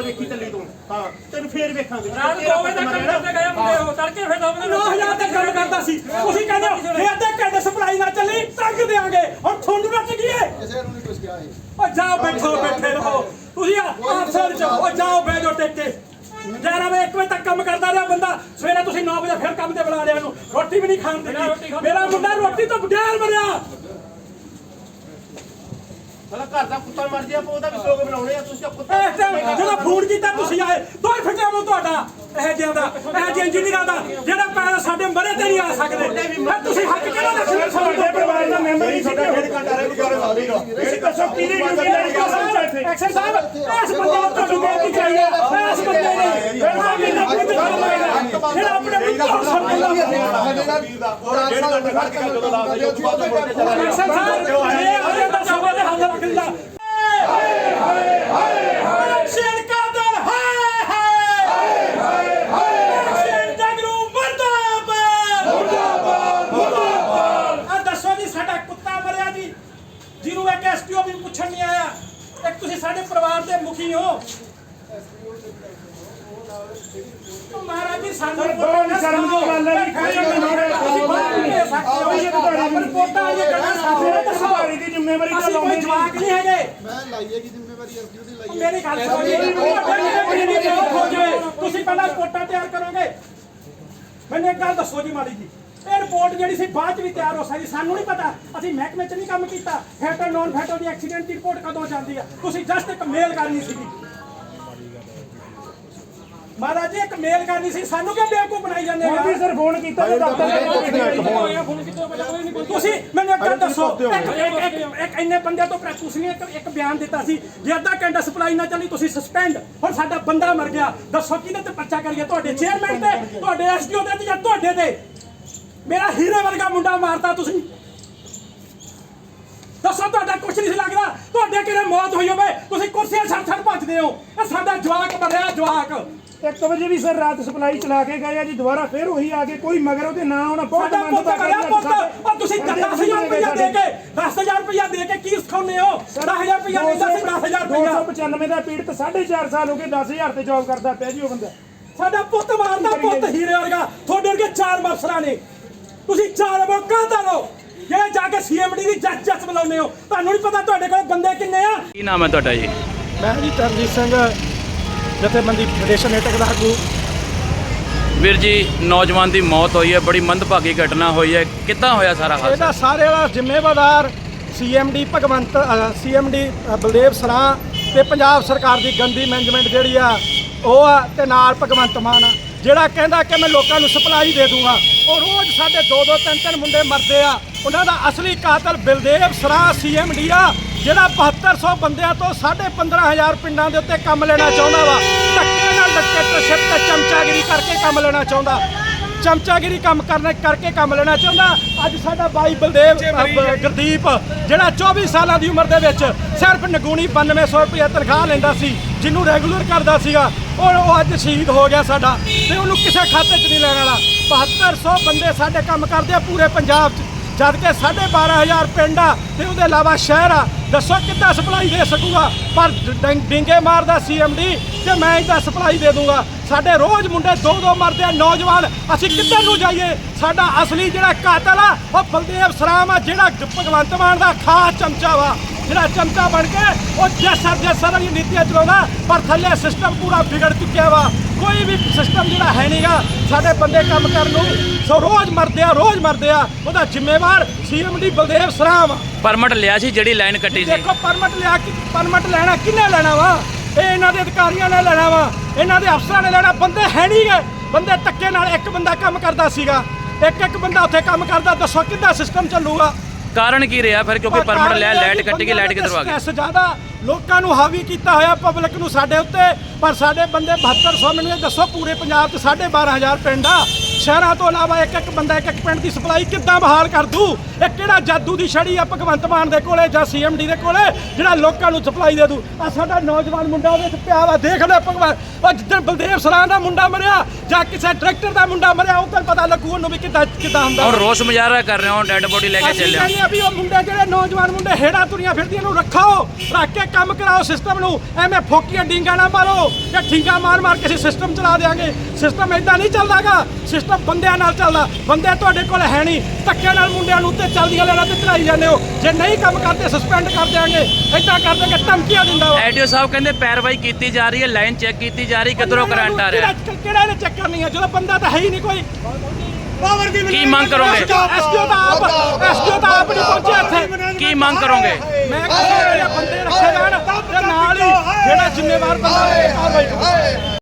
ਆਉਂਦਾ ਵੇਖੀ ਚੱਲੀ ਤੂੰ। ਹਾਂ ਤੈਨੂੰ ਫੇਰ ਵੇਖਾਂਗੇ। ਰਾਤ 2 ਵਜੇ ਤੱਕ ਕੰਮ ਕਰਦੇ ਗਏ ਮੁੰਡੇ ਉਹ ਤੜਕੇ ਫਿਰ 2 ਵਜੇ 9000 ਤੇ ਕੰਮ ਕਰਦਾ ਸੀ। ਤੁਸੀਂ ਕਹਿੰਦੇ ਹੋ ਫੇਰ ਤੇ ਕਹਿੰਦੇ ਸਪਲਾਈ ਨਾ ਚੱਲੀ ਟੰਗ ਦੇਾਂਗੇ ਹੁਣ ਤੁਹਾਨੂੰ ਨਾ ਟਿਕੀਏ ਕਿਸੇ ਨੂੰ ਨਹੀਂ ਕੁਝ ਕਿਹਾ ਇਹ ਓ ਜਾਓ ਬੈਠੋ ਬੈਠੇ ਰਹੋ। ਤੁਸੀਂ ਆਫਸਰ ਚ ਓ ਜਾਓ ਬਹਿ ਜਾਓ ਟਿਕ। ਕੇ 11 ਵਜੇ 1 ਵਜੇ ਤੱਕ ਕੰਮ ਕਰਦਾ ਰਿਹਾ ਬੰਦਾ। ਸਵੇਰੇ ਤੁਸੀਂ 9 ਵਜੇ ਫਿਰ ਕੰਮ ਤੇ ਬੁਲਾ ਲਿਆ ਇਹਨੂੰ। ਰੋਟੀ ਵੀ ਨਹੀਂ ਖਾਣ ਦਿੱਤੀ ਮੇਰਾ ਮੁੰਡਾ ਰੋਟੀ ਤੋਂ ਬਗੈਰ ਮਰਿਆ। ਘਰ ਦਾ ਕੁੱਤਾ ਮਰ ਗਿਆ ਆਪਾਂ ਉਹਦਾ ਵੀ ਸੋਗ ਬਣਾਉਣੇ ਆ ਤੁਸੀਂ ਤਾਂ ਕੁੱਤਾ ਇਸ ਟਾਈਮ ਜਦੋਂ ਫੋਨ ਕੀਤਾ ਤੁਸੀਂ ਆਏ ਦੋ ਫਿੱਟਿਆ ਮੂੰ ਤੁਹਾਡਾ ਇਹ ਜਿਹਾ ਦਾ ਇਹ ਜਿਹੇ ਇੰਜੀਨੀਅਰਾਂ ਦਾ ਜਿਹੜਾ ਪੈਰ ਸਾਡੇ ਮਰੇ ਤੇ ਨਹੀਂ ਆ ਸਕਦੇ ਫਿਰ ਤੁਸੀਂ ਹੱਕ ਕਿਹੜਾ ਦੱਸਣਾ ਸਾਡੇ ਪਰਿਵਾਰ ਦਾ ਮੈਂਬਰ ਹੀ ਤੁਹਾਡਾ ਖੇਡ ਘੰਟਾ ਰਹਿ ਗਿਆ ਵਾਲੀ ਦਾ ਤੁਸੀਂ ਦੱਸੋ ਕਿਹਦੀ ਡਿਊਟੀ ਲਈ ਗਿਆ ਐਕਸ਼ਨ ਸਾਹਿਬ ਇਸ ਬੰਦੇ ਨੂੰ ਤੁਹਾਨੂੰ ਬੇਨਤੀ ਚਾਹੀਏ ਇਸ ਬੰਦੇ ਨੇ ਜਿਹੜਾ ਆਪਣੇ ਪੁੱਤ ਨੂੰ ਸਮਝਦਾ ਡੇਢ ਘੰਟੇ ਖੜ ਕੇ ਜਦੋਂ ਲਾ ਦੇ ਉਸ ਬਾਅਦ ਮੁੜ ਕੇ ਚਲਾ ਗਿਆ ਐਕਸ਼ਨ ਸਾਹਿਬ ਇਹ ਅਜੇ ਦਾ ਸਭਾ ਦੇ ਹੱਲ ਰੱਖਦਾ ਹਾਏ ਹਾਏ ਹਾਏ ਹਾਏ ਸ਼ੇਰ ਕਾਦਰ ਹਾਏ ਹਾਏ ਹਾਏ ਸ਼ੇਰ ਜਗਰੂ ਮਰਦਾਬਾਦ ਮਰਦਾਬਾਦ ਮਰਦਾਬਾਦ ਆ ਦੱਸੋ ਜੀ ਸਾਡਾ ਕੁੱਤਾ ਮਰਿਆ ਜੀ। ਜਿਹਨੂੰ ਇੱਕ ਐਸਟੀਓ ਵੀ ਪੁੱਛਣ ਨਹੀਂ ਆਇਆ। ਇੱਕ ਤੁਸੀਂ ਸਾਡੇ ਪਰਿਵਾਰ ਦੇ ਮੁਖੀ ਹੋ। ਮਹਾਰਾਜ ਜੀ ਸਾਨੂੰ ਬਹੁਤ ਸ਼ਰਮ ਦੀ ਗੱਲ ਹੈ ਜੀ, ਖੜੇ ਹੋ ਕੇ ਤੁਸੀਂ ਬਾਹਰ ਨਹੀਂ ਦੇ ਸਕਦੇ ਹੋ ਇਹ ਤੁਹਾਡੀ ਰਿਪੋਰਟਾਂ ਦੀ ਜ਼ਿੰਮੇਵਾਰੀ ਤਾਂ ਜਵਾਕ ਨਹੀਂ। ਹੈਗੇ। ਮੈਂ ਲਾਈਏ ਕੀ ਜ਼ਿੰਮੇਵਾਰੀ ਐਸਡੀਓ ਦੀ ਲਾਈਏ। ਮੇਰੀ ਗੱਲ ਸੁਣੋ। ਜੀ ਤੁਸੀਂ ਪਹਿਲਾਂ ਰਿਪੋਰਟਾਂ ਤਿਆਰ ਕਰੋਗੇ। ਮੈਨੂੰ ਇੱਕ ਗੱਲ ਦੱਸੋ ਜੀ ਮਾੜੀ ਜੀ। ਇਹ ਰਿਪੋਰਟ ਜਿਹੜੀ ਸੀ ਬਾਅਦ ਚ ਵੀ ਤਿਆਰ ਹੋ ਸਕਦੀ। ਸਾਨੂੰ ਨਹੀਂ ਪਤਾ। ਅਸੀਂ ਮਹਿਕਮੇ ਚ ਨਹੀਂ ਕੰਮ ਕੀਤਾ। ਫੈਟਲ ਨੌਨ ਫੈਟਲ ਦੀ ਐਕਸੀਡੈਂਟ ਦੀ ਰਿਪੋਰਟ ਕਦੋਂ ਜਾਂਦੀ ਆ? ਤੁਸੀਂ ਜਸਟ ਇੱਕ ਮੇਲ ਕਰਨੀ ਸੀਗੀ। ਮਹਾਰਾਜ ਜੀ ਇੱਕ ਮੇਲ ਕਰਨੀ ਸੀ। ਸਾਨੂੰ ਕਿਉਂ ਬੇਵਕੂਫ ਬਣਾਈ ਜਾਂਦੇ ਹੋ? ਵੀ ਸਰ ਫੋਨ ਕੀਤਾ ਤੇ ਦਫ਼ਤਰ ਤੁਸੀਂ ਮੈਨੂੰ ਇੱਕ ਗੱਲ ਦੱਸੋ। ਇੱਕ ਇੱਕ- ਇੱਕ ਇੱਕ ਇੰਨੇ ਬੰਦਿਆਂ ਤੋਂ ਪ੍ਰੈ- ਤੁਸੀਂ ਇੱਕ ਇੱਕ ਬਿਆਨ ਦਿੱਤਾ ਸੀ ਜੇ ਅੱਧਾ ਘੰਟਾ ਸਪਲਾਈ ਨਾ ਚੱਲੀ ਤੁਸੀਂ ਸਸਪੈਂਡ ਹੁਣ ਸਾਡਾ ਬੰਦਾ ਮਰ ਗਿਆ। ਦੱਸੋ ਕਿਹਦੇ ਤੇ ਪਰਚਾ ਕਰੀਏ? ਤੁਹਾਡੇ ਚੇਅਰਮੈਨ ਤੇ ਤੁਹਾਡੇ ਐਸਡੀਓ ਤੇ ਜਾਂ ਤੁਹਾਡੇ ਤੇ? ਮੇਰਾ ਹੀਰੇ ਵਰਗਾ ਮੁੰਡਾ ਮਾਰਤਾ ਤੁਸੀਂ। ਦੱਸੋ ਤੁਹਾਡਾ ਕੁਛ ਨਹੀਂ ਸੀ ਲੱਗਦਾ। ਤੁਹਾਡੇ ਕਿਹੜੇ ਮੌਤ ਹੋਈ ਹੋਵੇ ਤੁਸੀਂ ਕੁਰਸੀਆਂ ਛੱਡ ਛੱਡ ਭੱਜਦੇ ਹੋ। ਇਹ ਸਾਡਾ ਜਵਾਕ ਮਰਿਆ ਜਵਾਕ। 1 ਵਜੇ ਵੀ ਸਰ ਰਾਤ ਸਪਲਾਈ ਚਲਾ ਕੇ ਗਏ ਆ ਜੀ ਦੁਬਾਰਾ ਫੇਰ ਉਹੀ ਆ ਕੇ ਕੋਈ ਮਗਰ ਉਹਦੇ ਨਾਂ ਆਉਣਾ ਬਹੁਤ ਸਾਡਾ ਪੁੱਤ ਮੰਦਭਾਗਾ ਮਰਿਆ ਜੀ ਪੁੱਤ। ਉਹ ਤੁਸੀਂ 10000 ਰੁਪਇਆ ਦੇ ਕੇ 10000 ਰੁਪਇਆ ਦੇ ਕੇ ਕੀ ਸਿਖਾਉਂਦੇ ਹੋ? 10000 ਰੁਪਇਆ ਦਿੰਦਾ ਸੀ 10000 ਰੁਪਇਆ 295 ਦਾ ਪੀੜਤ 4.5 ਸਾਲ ਹੋ ਗਏ 10000 ਤੇ ਜੌਬ ਕਰਦਾ ਪਿਆ ਜੀ ਉਹ ਬੰਦਾ। ਸਾਡਾ ਪੁੱਤ ਮਾਰਦਾ ਪੁੱਤ ਹੀਰੇ ਵਰਗਾ ਤੁਹਾਡੇ ਵਰਗੇ ਚਾਰ ਮਫਸਰਾਂ ਨੇ। ਤੁਸੀਂ ਚਾਰ ਮੌਕਾ ਲੋ ਇਹ ਜਾ ਕੇ ਸੀਐਮਡੀ ਦੀ ਜੱਜ ਜੱਜ ਬੁਲਾਉਂਦੇ ਹੋ ਤੁਹਾਨੂੰ ਨਹੀਂ ਪਤਾ ਤੁਹਾਡੇ ਕੋਲ ਬੰਦੇ ਕਿੰਨੇ ਆ? ਕੀ ਨਾਮ ਹੈ ਤੁਹਾਡਾ ਜੀ? ਮੈਂ ਜੀ ਤਰਜੀਤ ਸਿੰਘ ਜਥੇਬੰਦੀ ਫੈਡਰੇਸ਼ਨ ਏਟਕ ਦਾ ਆਗੂ। ਵੀਰ ਜੀ ਨੌਜਵਾਨ ਦੀ ਮੌਤ ਹੋਈ ਹੈ ਬੜੀ ਮੰਦਭਾਗੀ ਘਟਨਾ ਹੋਈ ਹੈ। ਕਿੱਦਾਂ ਹੋਇਆ ਸਾਰਾ ਹਾਦਸਾ? ਇਹਦਾ ਸਾਰੇ ਦਾ ਜ਼ਿੰਮੇਵਾਰ ਸੀਐਮਡੀ ਭਗਵੰਤ ਸੀਐਮਡੀ ਬਲਦੇਵ ਸਰਾਂ ਤੇ ਪੰਜਾਬ ਸਰਕਾਰ ਦੀ ਗੰਦੀ ਮੈਨੇਜਮੈਂਟ ਜਿਹੜੀ ਆ ਉਹ ਆ ਤੇ ਨਾਲ ਭਗਵੰਤ ਮਾਨ ਆ ਜਿਹੜਾ ਕਹਿੰਦਾ ਕਿ ਮੈਂ ਲੋਕਾਂ ਨੂੰ ਸਪਲਾਈ ਦੇ ਦੂੰਗਾ। ਉਹ ਰੋਜ਼ ਸਾਡੇ ਦੋ ਦੋ ਤਿੰਨ ਤਿੰਨ ਮੁੰਡੇ ਮਰਦੇ ਆ। ਉਹਨਾਂ ਦਾ ਅਸਲੀ ਕਾਤਲ ਬਲਦੇਵ ਸਰਾਂ ਸੀਐਮਡੀ ਆ। ਜਿਹੜਾ 7200 ਬੰਦਿਆਂ ਤੋਂ 15000 ਪਿੰਡਾਂ ਦੇ ਉੱਤੇ ਕੰਮ ਲੈਣਾ ਚਾਹੁੰਦਾ ਵਾ ਧੱਕੇ ਨਾਲ ਡਿਕਟੇਟਰਸ਼ਿਪ ਤੇ ਚਮਚਾਗਿਰੀ ਕਰਕੇ ਕੰਮ ਲੈਣਾ ਚਾਹੁੰਦਾ। ਚਮਚਾਗਿਰੀ ਕੰਮ ਕਰਨੇ ਕਰਕੇ ਕੰਮ ਲੈਣਾ ਚਾਹੁੰਦਾ। ਅੱਜ ਸਾਡਾ ਬਾਈ ਬਲਦੇਵ ਗੁਰਦੀਪ ਜਿਹੜਾ 24 ਸਾਲਾਂ ਦੀ ਉਮਰ ਦੇ ਵਿੱਚ ਸਿਰਫ ਨਗੂਣੀ 9200 ਰੁਪਏ ਤਨਖਾਹ ਲੈਂਦਾ ਸੀ ਜਿਹਨੂੰ ਰੈਗੂਲਰ ਕਰਦਾ ਸੀਗਾ ਔਰ ਉਹ ਅੱਜ ਸ਼ਹੀਦ ਹੋ ਗਿਆ ਸਾਡਾ। ਤੇ ਉਹਨੂੰ ਕਿਸੇ ਖਾਤੇ 'ਚ ਨਹੀਂ ਲੈਣ ਵਾਲਾ। 7200 ਬੰਦੇ ਸਾਡੇ ਕੰਮ ਕਰਦੇ ਆ ਪੂਰੇ ਪੰਜਾਬ 'ਚ। ਜਦ ਕਿ 12500 ਪਿੰਡ ਆ ਤੇ ਉਹਦੇ ਇਲਾਵਾ ਸ਼ਹਿਰ ਆ ਦੱਸੋ ਕਿੱਦਾਂ ਸਪਲਾਈ ਦੇ ਸਕੂਗਾ? ਪਰ ਡੰ- ਡਿੰਗੇ ਮਾਰਦਾ ਸੀਐਮਡੀ ਕਿ ਮੈਂ ਇਹਦਾ ਸਪਲਾਈ ਦੇ ਦੂੰਗਾ। ਸਾਡੇ ਰੋਜ਼ ਮੁੰਡੇ ਦੋ ਦੋ ਮਰਦੇ ਆ, ਨੌਜਵਾਨ, ਅਸੀਂ ਕਿੱਧਰ ਨੂੰ ਜਾਈਏ? ਸਾਡਾ ਅਸਲੀ ਜਿਹੜਾ ਕਾਤਲ ਆ, ਉਹ ਬਲਦੇਵ ਸਰਾਮ ਆ, ਜਿਹੜਾ ਭਗਵੰਤ ਮਾਨ ਦਾ ਖਾਸ ਚਮਚਾ ਵਾ। ਜਿਹੜਾ ਚਮਚਾ ਬਣ ਕੇ ਉਹ ਜੈਸਰ ਜੈਸਰ ਵਾਲੀ ਨੀਤੀਆਂ ਚਲਾਉਂਦਾ, ਪਰ ਥੱਲੇ ਸਿਸਟਮ ਪੂਰਾ ਵਿਗੜ ਚੁੱਕਿਆ ਵਾ। ਕੋਈ ਵੀ ਸਿਸਟਮ ਜਿਹੜਾ ਹੈ ਨਹੀਂਗਾ ਸਾਡੇ ਬੰਦੇ ਕੰਮ ਕਰਨ ਨੂੰ। ਸੋ ਰੋਜ਼ ਮਰਦੇ ਆ ਰੋਜ਼ ਮਰਦੇ ਆ। ਉਹਦਾ ਜ਼ਿੰਮੇਵਾਰ ਸੀਐਮਡੀ ਬਲਦੇਵ ਸਰਾਮ ਪਰਮਿਟ ਲਿਆ ਸੀ ਜਿਹੜੀ ਲਾਈਨ ਕੱਟੀ ਸੀ। ਦੇਖੋ ਪਰਮਿਟ ਲਿਆ ਕਿ ਪਰਮਿਟ ਲੈਣਾ ਕਿੰਨੇ ਲੈਣਾ ਵਾ? ਇਹ ਇਹਨਾਂ ਦੇ ਅਧਿਕਾਰੀਆਂ ਨੇ ਲੈਣਾ ਵਾ। ਇਹਨਾਂ ਦੇ ਅਫਸਰਾਂ ਨੇ ਲੈਣਾ। ਬੰਦੇ ਹੈ ਨਹੀਂ ਗਏ ਬੰਦੇ ਧੱਕੇ ਨਾਲ ਇੱਕ ਬੰਦਾ ਕੰਮ ਕਰਦਾ ਸੀਗਾ। ਇੱਕ ਇੱਕ ਬੰਦਾ ਉੱਥੇ ਕੰਮ ਕਰਦਾ। ਦੱਸੋ ਕਿੱਦਾਂ ਸਿਸਟਮ ਚੱਲੂਗਾ? ਕਾਰਨ ਕੀ ਰਿਹਾ? ਫਿਰ ਕਿਉਂਕਿ ਪਰਮਿਟ ਲਿਆ ਲਾਈਟ ਕੱਟੀ ਗਈ ਲਾਈਟ ਕਿੱਧਰ ਆ ਗਈ? ਸਟ੍ਰੈਸ ਜ਼ਿਆਦਾ ਲੋਕਾਂ ਨੂੰ ਹਾਵੀ ਕੀਤਾ ਹੋਇਆ ਪਬਲਿਕ ਨੂੰ ਸਾਡੇ ਉੱਤੇ, ਪਰ ਸਾਡੇ ਬੰਦੇ 7200 ਮੈਨੂੰ ਇਹ ਦੱਸੋ, ਪੂਰੇ ਪੰਜਾਬ 'ਚ 12500 ਪਿੰਡ ਆ। ਸ਼ਹਿਰਾਂ ਤੋਂ ਇਲਾਵਾ ਇੱਕ ਇੱਕ ਬੰਦਾ ਇੱਕ ਇੱਕ ਪਿੰਡ ਦੀ ਸਪਲਾਈ ਕਿੱਦਾਂ ਬਹਾਲ ਕਰ ਦੂ ਇਹ ਕਿਹੜਾ ਜਾਦੂ ਦੀ ਛੜੀ ਆ ਭਗਵੰਤ ਮਾਨ ਦੇ ਕੋਲੇ ਜਾਂ ਸੀਐਮਡੀ ਦੇ ਕੋਲੇ ਜਿਹੜਾ ਲੋਕਾਂ ਨੂੰ ਸਪਲਾਈ ਦੇ ਦੂ ਆ ਸਾਡਾ ਨੌਜਵਾਨ ਮੁੰਡਾ ਉਹਦੇ ਚ ਪਿਆ ਵਾ ਦੇਖ ਲੈ ਭਗਵਾਨ। ਉਹ ਜਿੱਦਣ ਬਲਦੇਵ ਸਰਾਂ ਦਾ ਮੁੰਡਾ ਮਰਿਆ ਜਾਂ ਕਿਸੇ ਡਾਇਰੈਕਟਰ ਦਾ ਮੁੰਡਾ ਮਰਿਆ ਉਦੋਂ ਪਤਾ ਲੱਗੂ ਉਹਨੂੰ ਵੀ ਕਿੱਦਾਂ ਕਿੱਦਾਂ ਹੁੰਦਾ ਹੁਣ ਰੋਸ ਮੁਜ਼ਾਹਰਾ ਕਰ ਰਹੇ ਹੋ ਡੈੱਡ ਬੋਡੀ ਲੈ ਕੇ ਚੱਲੇ ਆ ਵੀ ਉਹ ਮੁੰਡੇ ਜਿਹੜੇ ਨੌਜਵਾਨ ਮੁੰਡੇ ਹੇੜਾ ਤੁਰੀਆਂ ਫਿਰਦੀਆਂ ਨੂੰ ਰੱਖੋ ਰੱਖ ਕੇ ਕੰਮ ਕਰਾਓ ਸਿਸਟਮ ਨੂੰ ਐਵੇਂ ਫੋਕੀਆਂ ਡਿੰਗਾ ਨਾ ਮਾਰੋ ਜਾਂ ਠਿੰਗਾ ਮਾਰ ਮਾਰ ਕੇ ਸਿਸਟਮ ਚਲਾ ਦੇਾਂਗੇ ਸਿਸਟਮ ਇਦਾਂ ਨਹੀਂ ਚੱਲਦਾਗਾ ਸਿਸਟਮ ਬੰਦਿਆਂ ਨਾਲ ਚੱਲਦਾ। ਬੰਦੇ ਤੁਹਾਡੇ ਕੋਲ ਹੈ ਨਹੀਂ। ਧੱਕੇ ਨਾਲ ਮੁੰਡਿਆਂ ਨੂੰ ਉੱਤੇ ਚੱਲਦੀਆਂ ਲੈਣਾ ਤੇ ਚੜਾਈ ਜਾਂਦੇ ਹੋ। ਜੇ ਨਹੀਂ ਕੰਮ ਕਰਦੇ ਸਸਪੈਂਡ ਕਰ ਦਿਆਂਗੇ। ਇਦਾਂ ਕਰ ਦਿਆਂਗੇ ਧਮਕੀਆਂ ਦਿੰਦਾ ਵਾ। ਐਡੀਓ ਸਾਹਿਬ ਕਹਿੰਦੇ ਪੈਰਵਾਈ ਕੀਤੀ ਜਾ ਰਹੀ ਹੈ ਲਾਈਨ ਚੈੱਕ ਕੀਤੀ ਜਾ ਰਹੀ ਕਿਧਰੋਂ ਕਰੰਟ ਆ ਰਿਹਾ? ਕਿਹੜਾ- ਕਿਹੜਾ ਇਹਨੇ ਚੱਕਰ ਨਹੀਂ ਹੈ ਜਦੋਂ ਬੰਦਾ ਤਾਂ ਹੈ ਹੀ ਨਹੀਂ ਕੋਈ। ਪਾਵਰ ਦੀ ਕੀ ਮੰਗ ਕਰੋਗੇ? ਐਸਡੀਓ ਦਾ ਆਪ ਐਸਡੀਓ ਦਾ ਆਪ ਨਹੀਂ ਪਹੁੰਚਿਆ ਇੱਥੇ। ਕੀ ਮੰਗ ਕਰੋਗੇ? ਮੈਂ ਕਹਿੰਦਾ ਬੰਦੇ ਰੱਖੇ ਜਾਣ ਤੇ ਨਾਲ ਹੀ ਜਿਹੜਾ ਜ਼ਿੰਮੇਵਾਰ ਬੰਦਾ ਹੋਵੇ ਕਾਰਵਾਈ ਕਰੇ।